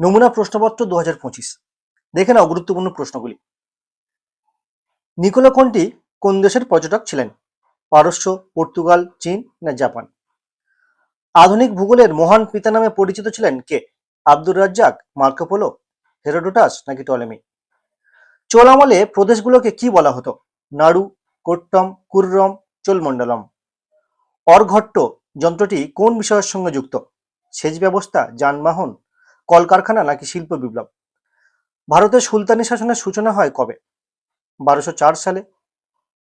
নমুনা প্রশ্নপত্র দু হাজার পঁচিশ। দেখে নাও গুরুত্বপূর্ণ প্রশ্নগুলি। Nicola Conti? কোন দেশের পর্যটক ছিলেন? পারস্য, পর্তুগাল, চীন না জাপান? আধুনিক ভূগোলের মহান পিতা নামে পরিচিত ছিলেন কে? Abdur Razzak Marco Polo Herodotus নাকি টলেমি? চোল আমলে প্রদেশগুলোকে কি বলা হতো? নাড়ু, কোট্টম, কুর্রম, চোলমণ্ডলম। অর্ঘট্ট যন্ত্রটি কোন বিষয়ের সঙ্গে যুক্ত? সেচ ব্যবস্থা, যানবাহন কলকারখানা নাকি শিল্প বিপ্লব? ভারতের সুলতানি শাসনের সূচনা হয় কবে? বারোশো চার সালে,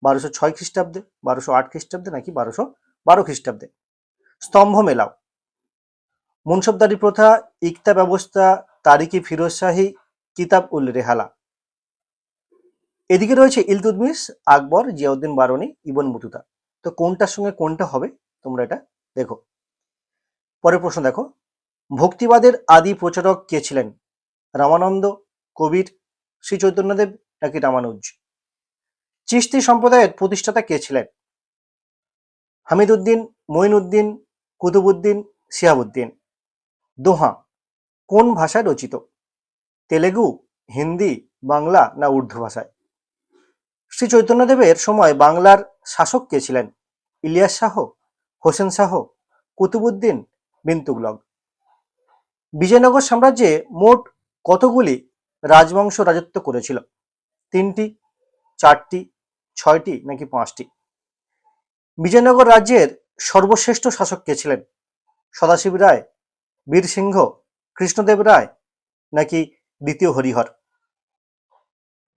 বারোশো ছয় খ্রিস্টাব্দে, বারোশো আট খ্রিস্টাব্দে নাকি বারোশো বারো খ্রিস্টাব্দে? স্তম্ভ মেলাও। মুনসবদারি প্রথা, ইকতা ব্যবস্থা তারিকি ফিরোজ শাহী, কিতাব উল রেহালা। এদিকে রয়েছে ইলতুদমিস আকবর, জিয়াউদ্দিন বারনি, ইবন মুতুতা। তো কোনটার সঙ্গে কোনটা হবে? তোমরা এটা দেখো। পরের প্রশ্ন দেখো। ভক্তিবাদের আদি প্রচারক কে ছিলেন? রামানন্দ, কবির শ্রী চৈতন্যদেব নাকি রামানুজ? চিস্তি সম্প্রদায়ের প্রতিষ্ঠাতা কে ছিলেন? হামিদুদ্দিন, মঈনুদ্দিন, কুতুবুদ্দিন, শিহাবুদ্দিন। দোহা, কোন ভাষায় রচিত? তেলেগু, হিন্দি, বাংলা না উর্দু ভাষায়? শ্রী চৈতন্যদেবের সময় বাংলার শাসক কে ছিলেন? ইলিয়াস শাহ, হোসেন শাহ, কুতুবুদ্দিন বিন তুগলক বিজয়নগর সাম্রাজ্যে মোট কতগুলি রাজবংশ রাজত্ব করেছিল? তিনটি, চারটি, ছয়টি, নাকি পাঁচটি? বিজয়নগর রাজ্যের সর্বশ্রেষ্ঠ শাসক কে ছিলেন? সদাশিব রায়, বীর সিংহ, কৃষ্ণদেব রায়, নাকি দ্বিতীয় হরিহর?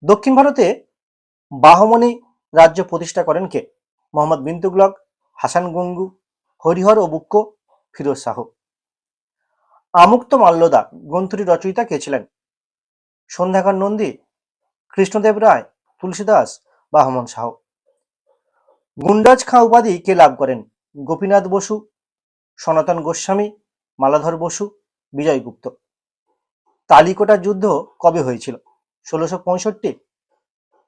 দক্ষিণ ভারতে বাহমনি রাজ্য প্রতিষ্ঠা করেন কে? মোহাম্মদ বিন তুগলক হাসান গঙ্গু, হরিহর ও বুক্ক ফিরোজ শাহ। আমুক্ত মাল্যদা গ্রন্থটির রচয়িতা কে ছিলেন? সন্ধ্যাকর নন্দী, কৃষ্ণদেব রায়, তুলসীদাস বা হমন শাহ গুন্ডাজ খাঁ উপাধি কে লাভ করেন? গোপীনাথ বসু, সনাতন গোস্বামী, মালাধর বসু, বিজয় গুপ্ত। তালিকোটার যুদ্ধ কবে হয়েছিল? ষোলোশো পঁয়ষট্টি?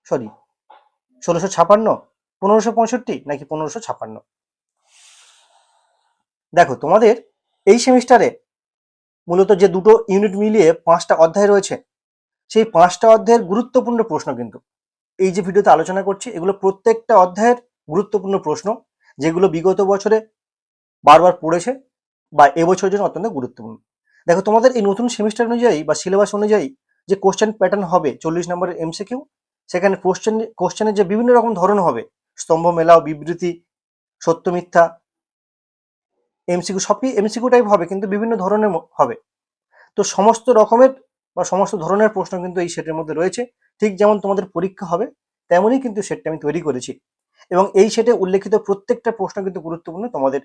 সরি, ষোলোশো ছাপান্ন, পনেরোশো পঁয়ষট্টি নাকি পনেরোশো ছাপান্ন? দেখো তোমাদের এই সেমিস্টারে মূলত যে দুটো ইউনিট মিলিয়ে পাঁচটা অধ্যায় রয়েছে, সেই পাঁচটা অধ্যায়ের গুরুত্বপূর্ণ প্রশ্ন কিন্তু। এই যে ভিডিওতে আলোচনা করছি, এগুলো প্রত্যেকটা অধ্যায়ের গুরুত্বপূর্ণ প্রশ্ন, যেগুলো বিগত বছরে বারবার পড়েছে বা এবছরের জন্য অত্যন্ত গুরুত্বপূর্ণ। দেখো, তোমাদের এই নতুন সেমিস্টার অনুযায়ী বা সিলেবাস অনুযায়ী যে কোশ্চেন প্যাটার্ন হবে, চল্লিশ নম্বরের এমসিকিউ সেখানে কোশ্চেন কোশ্চেনের যে বিভিন্ন রকম ধরন হবে, স্তম্ভ মেলাও, বিবৃতি, সত্য মিথ্যা এমসিকিউ সবই এমসিকিউ টাইপ হবে, কিন্তু বিভিন্ন ধরনের হবে। তো সমস্ত রকমের বা সমস্ত ধরনের প্রশ্ন কিন্তু এই সেটের মধ্যে রয়েছে। ঠিক যেমন তোমাদের পরীক্ষা হবে, তেমনই কিন্তু সেটটা আমি তৈরি করেছি। এবং এই সেটে উল্লেখিত প্রত্যেকটা প্রশ্ন কিন্তু গুরুত্বপূর্ণ তোমাদের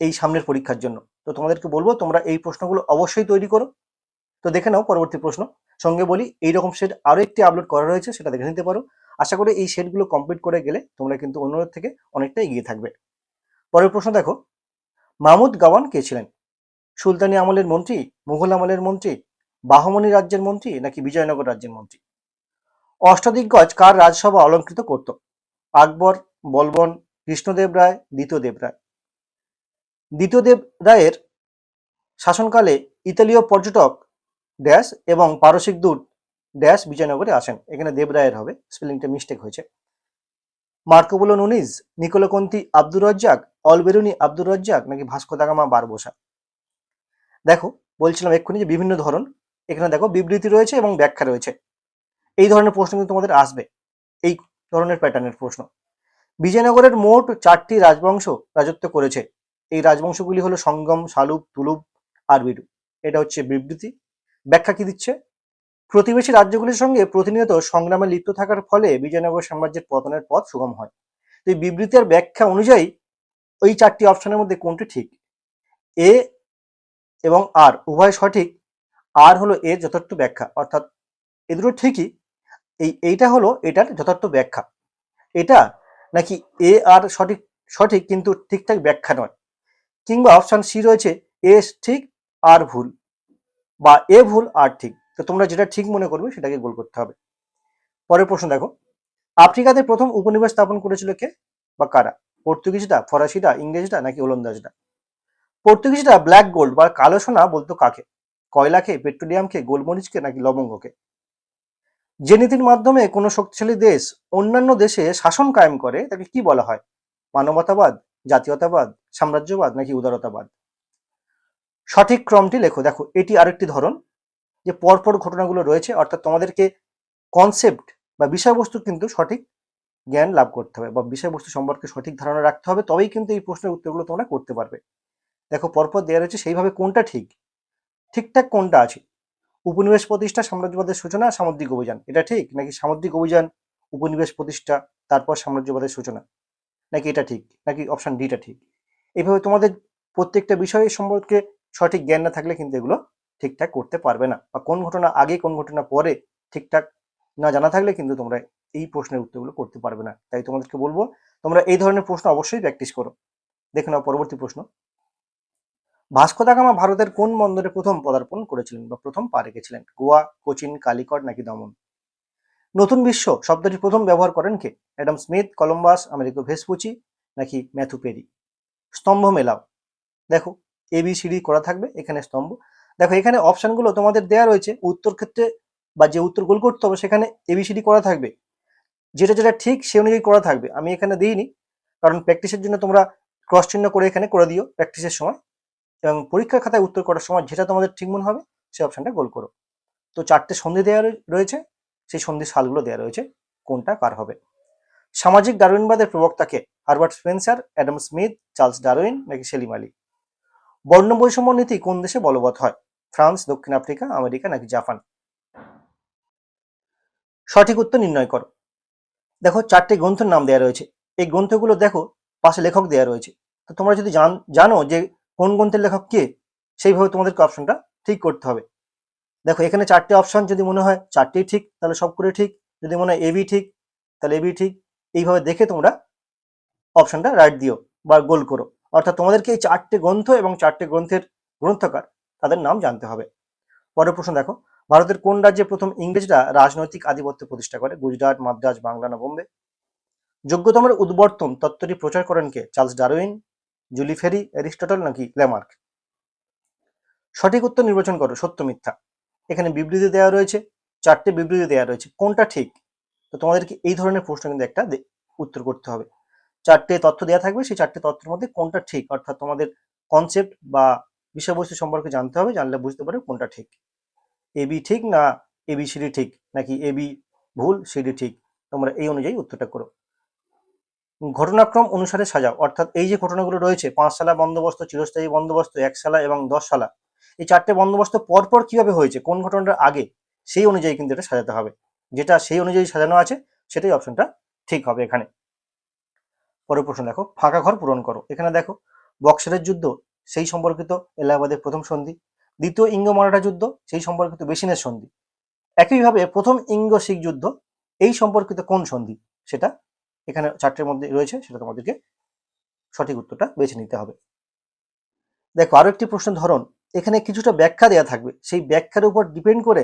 এই সামনের পরীক্ষার জন্য। তো তোমাদেরকে বলব, তোমরা এই প্রশ্নগুলো অবশ্যই তৈরি করো। তো দেখে নাও পরবর্তী প্রশ্ন। সঙ্গে বলি, এইরকম সেট আরও একটি আপলোড করা রয়েছে, সেটা দেখে নিতে পারো। আশা করি এই সেটগুলো কমপ্লিট করে গেলে তোমরা কিন্তু অন্যদের থেকে অনেকটা এগিয়ে থাকবে। পরের প্রশ্ন দেখো। মাহমুদ গাওয়ান কে ছিলেন? সুলতানি আমলের মন্ত্রী, মুঘল আমলের মন্ত্রী, বাহমনি রাজ্যের মন্ত্রী নাকি বিজয়নগর রাজ্যের মন্ত্রী? অষ্টদিগ্গজ কার রাজসভা অলঙ্কৃত করত? আকবর, বলবন, কৃষ্ণদেব রায় দ্বিতীয় দেব রায়। দ্বিতীয় দেব রায়ের শাসনকালে ইতালীয় পর্যটক ড্যাশ এবং পারসিক দূত ড্যাশ বিজয়নগরে আসেন। এখানে দেবরায়ের হবে, স্পেলিংটা মিস্টেক হয়েছে। Marco Polo Nuniz Nicolo Conti Abdur Razzaq, Alberuni Abdur Razzaq নাকি ভাস্কো দাগামা বারবোসা? দেখো, বলছিলাম এক্ষুনি যে বিভিন্ন ধরন, এখানে দেখো বিবৃতি রয়েছে এবং ব্যাখ্যা রয়েছে। এই ধরনের প্রশ্ন কিন্তু তোমাদের আসবে, এই ধরনের প্যাটার্নের প্রশ্ন। বিজয়নগরের মোট চারটি রাজবংশ রাজত্ব করেছে। এই রাজবংশগুলি হলো সঙ্গম শালুব তুলুব আর বিডু এটা হচ্ছে বিবৃতি। ব্যাখ্যা কি দিচ্ছে? প্রতিবেশী রাজ্যগুলির সঙ্গে প্রতিনিয়ত সংগ্রামে লিপ্ত থাকার ফলে বিজয়নগর সাম্রাজ্যের পতনের পথ সুগম হয়। তো এই বিবৃতি আর ব্যাখ্যা অনুযায়ী ওই চারটি অপশনের মধ্যে কোনটি ঠিক? এ এবং আর, উভয় সঠিক। আর হলো এর যথার্থ ব্যাখ্যা। অর্থাৎ এ দুটো ঠিকই। এই এইটা হলো এটার যথার্থ ব্যাখ্যা। এটা নাকি এ আর সঠিক সঠিক কিন্তু ঠিকঠাক ব্যাখ্যা নয়। কিংবা অপশন সি রয়েছে, এ ঠিক, আর ভুল। বা এ ভুল, আর ঠিক। তো তোমরা যেটা ঠিক মনে করবে সেটাকে গোল করতে হবে। পরের প্রশ্ন দেখো, আফ্রিকাতে প্রথম উপনিবেশ স্থাপন করেছিল কে বা কারা? পর্তুগিজরা, ফরাসিরা, ইংরেজরা নাকি ওলন্দাজরা? পর্তুগিজরা ব্ল্যাক গোল্ড বা কালো সোনা বলতো কাকে? কয়লাকে পেট্রোলিয়ামকে গোলমরিচকে নাকি লবঙ্গকে যে নীতির মাধ্যমে কোনো শক্তিশালী দেশ অন্যান্য দেশে শাসন কায়েম করে, তাকে কি বলা হয়? মানবতাবাদ, জাতীয়তাবাদ, সাম্রাজ্যবাদ নাকি উদারতাবাদ? সঠিক ক্রমটি লেখো। দেখো, এটি আরেকটি ধরন। যে পরপর ঘটনাগুলো রয়েছে, অর্থাৎ তোমাদেরকে কনসেপ্ট বা বিষয়বস্তুর কিন্তু সঠিক জ্ঞান লাভ করতে হবে বা বিষয়বস্তু সম্পর্কে সঠিক ধারণা রাখতে হবে, তবেই কিন্তু এই প্রশ্নের উত্তরগুলো তোমরা করতে পারবে। দেখো, পরপর দেওয়া রয়েছে সেইভাবে কোনটা ঠিক? ঠিকঠাক কোনটা আছে? উপনিবেশ প্রতিষ্ঠা, সাম্রাজ্যবাদের সূচনা, সামুদ্রিক অভিযান। এটা ঠিক? নাকি সামুদ্রিক অভিযান, উপনিবেশ প্রতিষ্ঠা, তারপর সাম্রাজ্যবাদের সূচনা? নাকি এটা ঠিক? নাকি অপশন ডিটা ঠিক? এইভাবে তোমাদের প্রত্যেকটা বিষয় সম্পর্কে সঠিক জ্ঞান না থাকলে কিন্তু এগুলো ঠিকঠাক করতে পারবে না বা কোন ঘটনা আগে, কোন ঘটনা পরে ঠিকঠাক না জানা থাকলে কিন্তু তোমরা এই প্রশ্নের উত্তরগুলো করতে পারবে না। তাই তোমাদেরকে বলব, তোমরা এই ধরনের প্রশ্ন অবশ্যই প্র্যাকটিস করো। দেখে নাও পরবর্তী প্রশ্ন। ভাস্কো দা গামা ভারতের কোন বন্দরে প্রথম পদার্পণ করেছিলেন বা প্রথম পা রেখেছিলেন? গোয়া, কোচিন, কালিকট নাকি দমন? নতুন বিশ্ব শব্দটি প্রথম ব্যবহার করেন কে? Adam Smith, Columbus, Amerigo Vespucci নাকি ম্যাথু পেরি? স্তম্ভ মেলাও। দেখো এ বি সিডি করা থাকবে, এখানে স্তম্ভ। দেখো, এখানে অপশানগুলো তোমাদের দেয়া রয়েছে, উত্তর ক্ষেত্রে বা যে উত্তর গোল করতে হবে সেখানে এবিসিডি করা থাকবে। যেটা যেটা ঠিক সে অনুযায়ী করা থাকবে, আমি এখানে দিইনি। কারণ প্র্যাকটিসের জন্য তোমরা ক্রস চিহ্ন করে এখানে করে দিও প্র্যাকটিসের সময়। এবং পরীক্ষার খাতায় উত্তর করার সময় যেটা তোমাদের ঠিক মনে হবে সেই অপশনটা গোল করো। তো চারটে সন্ধি দেওয়া রয়ে- রয়েছে, সেই সন্ধি সালগুলো দেওয়া রয়েছে, কোনটা কার হবে? সামাজিক ডারউইনবাদের প্রবক্তাকে Herbert Spencer, Adam Smith, Charles Darwin নাকি সেলিম আলী? বর্ণ বৈষম্য নীতি কোন দেশে বলবৎ হয়? ফ্রান্স, দক্ষিণ আফ্রিকা, আমেরিকা নাকি জাপান? সঠিক উত্তর নির্ণয় করো। দেখো, চারটে গ্রন্থের নাম দেওয়া রয়েছে। এই গ্রন্থগুলো দেখো, পাশে লেখক দেওয়া রয়েছে। তো তোমরা যদি জান- যে কোন গ্রন্থের লেখক কে, সেইভাবে তোমাদেরকে অপশনটা ঠিক করতে হবে। দেখো, এখানে চারটে অপশন যদি মনে হয় চারটেই ঠিক, তাহলে সব করে ঠিক। যদি মনে হয় এবি ঠিক, তাহলে এবি ঠিক। এইভাবে দেখে তোমরা অপশনটা রাইট দিও বা গোল করো। অর্থাৎ তোমাদেরকে এই চারটে গ্রন্থ এবং চারটে গ্রন্থের গ্রন্থকার তাদের নাম জানতে হবে। পরের প্রশ্ন দেখো, ভারতের কোন রাজ্যে প্রথম ইংরেজরা রাজনৈতিক আধিপত্য প্রতিষ্ঠা করে? গুজরাট, মাদ্রাজ, বাংলা, না বোম্বে? যোগ্যতমের উদ্বর্তন তত্ত্বটি প্রচার করেন কে? Charles Darwin, Jules Ferry, Aristotle, নাকি ল্যামার্ক? সঠিক উত্তর নির্বাচন করো, সত্য মিথ্যা। এখানে বিবৃতি দেওয়া রয়েছে, চারটে বিবৃতি দেওয়া রয়েছে। কোনটা ঠিক? তো তোমাদেরকে এই ধরনের প্রশ্ন কিন্তু একটা উত্তর করতে হবে। চারটে তথ্য দেওয়া থাকবে, সেই চারটে তথ্যের মধ্যে কোনটা ঠিক? অর্থাৎ তোমাদের কনসেপ্ট বা বিষয়বস্তু সম্পর্কে জানতে হবে, জানলে বুঝতে পারবে কোনটা ঠিক। এবি ঠিক না এবি সিডি ঠিক, নাকি এবি ভুল, সিডি ঠিক? তোমরা এই অনুযায়ী উত্তরটা করো। ঘটনাক্রম অনুসারে সাজাও, অর্থাৎ এই যে ঘটনাগুলো রয়েছে পাঁচ সালা বন্দোবস্ত, চিরস্থায়ী বন্দোবস্ত এক সালা এবং দশ সালা এই চারটে বন্দোবস্ত পরপর কীভাবে হয়েছে, কোন ঘটনাটা আগে, সেই অনুযায়ী কিন্তু এটা সাজাতে হবে। যেটা সেই অনুযায়ী সাজানো আছে, সেটাই অপশনটা ঠিক হবে এখানে। পরের প্রশ্ন দেখো, ফাঁকা ঘর পূরণ করো। এখানে দেখো বক্সারের যুদ্ধ সেই সম্পর্কিত এলাহাবাদের প্রথম সন্ধি। দ্বিতীয় ইঙ্গ মারাঠা যুদ্ধ, সেই সম্পর্কিত বেসিনের সন্ধি। একইভাবে প্রথম ইঙ্গ শিখ যুদ্ধ, এই সম্পর্কিত কোন সন্ধি? সেটা এখানে চারটের মধ্যে রয়েছে, সেটা তোমাদেরকে সঠিক উত্তরটা বেছে নিতে হবে। দেখো, আরও একটি প্রশ্ন ধরন। এখানে কিছুটা ব্যাখ্যা দেওয়া থাকবে। সেই ব্যাখ্যার উপর ডিপেন্ড করে,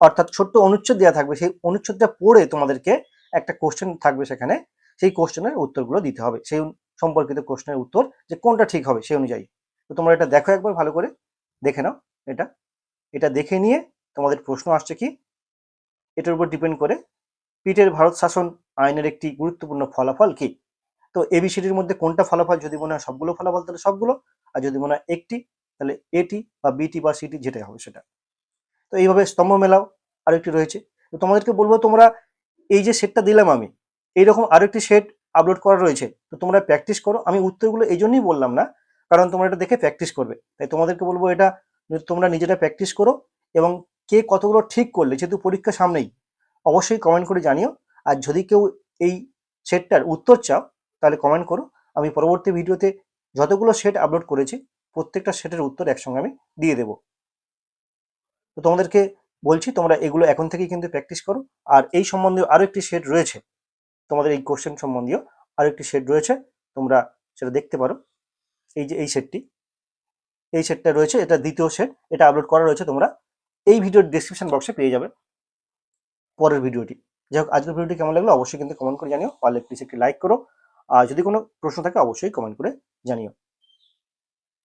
অর্থাৎ ছোট্ট অনুচ্ছেদ দেওয়া থাকবে। সেই অনুচ্ছেদটা পড়ে তোমাদেরকে একটা কোশ্চেন থাকবে সেখানে। সেই কোশ্চেনের উত্তরগুলো দিতে হবে। সেই সম্পর্কিত কোশ্চেনের উত্তর যে কোনটা ঠিক হবে সেই অনুযায়ী। তো তোমরা এটা দেখো একবার, ভালো করে দেখে নাও এটা। এটা দেখে নিয়ে তোমাদের প্রশ্ন আসছে কি? এটার উপর ডিপেন্ড করে পিটের ভারত শাসন আইনের একটি গুরুত্বপূর্ণ ফলাফল কি? তো এবিসিডির মধ্যে কোনটা ফলাফল? যদি মনে হয় সবগুলো ফলাফল, তাহলে সবগুলো। আর যদি মনে হয় একটি, তাহলে এটি বা বিটি বা সিটি যেটাই হবে সেটা। তো এইভাবে স্তম্ভ মেলাও আরেকটি রয়েছে। তো তোমাদেরকে বলব, তোমরা এই যে সেটটা দিলাম আমি, এইরকম আরেকটি সেট আপলোড করা রয়েছে। তো তোমরা প্র্যাকটিস করো। আমি উত্তরগুলো এই জন্যই বললাম না কারণ তোমরা এটা দেখে প্র্যাকটিস করবে। তাই তোমাদেরকে বলব এটা তোমরা নিজেরা প্র্যাকটিস করো এবং কে কতগুলো ঠিক করলে, যেহেতু পরীক্ষা সামনেই, অবশ্যই কমেন্ট করে জানিও। আর যদি কেউ এই সেটটার উত্তর চাও, তাহলে কমেন্ট করো। আমি পরবর্তী ভিডিওতে যতগুলো সেট আপলোড করেছি, প্রত্যেকটা সেটের উত্তর একসঙ্গে আমি দিয়ে দেব। তো তোমাদেরকে বলছি, তোমরা এগুলো এখন থেকেই কিন্তু প্র্যাকটিস করো। আর এই সম্বন্ধীয় আরও একটি সেট রয়েছে, তোমাদের এই কোশ্চেন সম্বন্ধীয় আরও একটি সেট রয়েছে, তোমরা সেটা দেখতে পারো। এই যে এই সেটটি এই সেটটা রয়েছে, এটা দ্বিতীয় সেট এটা আপলোড করা রয়েছে তোমরা। এই ভিডিওর ডিসক্রিপশন বক্সে পেয়ে যাবে পরের ভিডিওটি যাই হোক, আজকের ভিডিওটি কেমন লাগল অবশ্যই কিন্তু কমেন্ট করে জানিও। পারলে প্লিজ একটি লাইক করো। আর যদি কোনো প্রশ্ন থাকে, অবশ্যই কমেন্ট করে জানিও।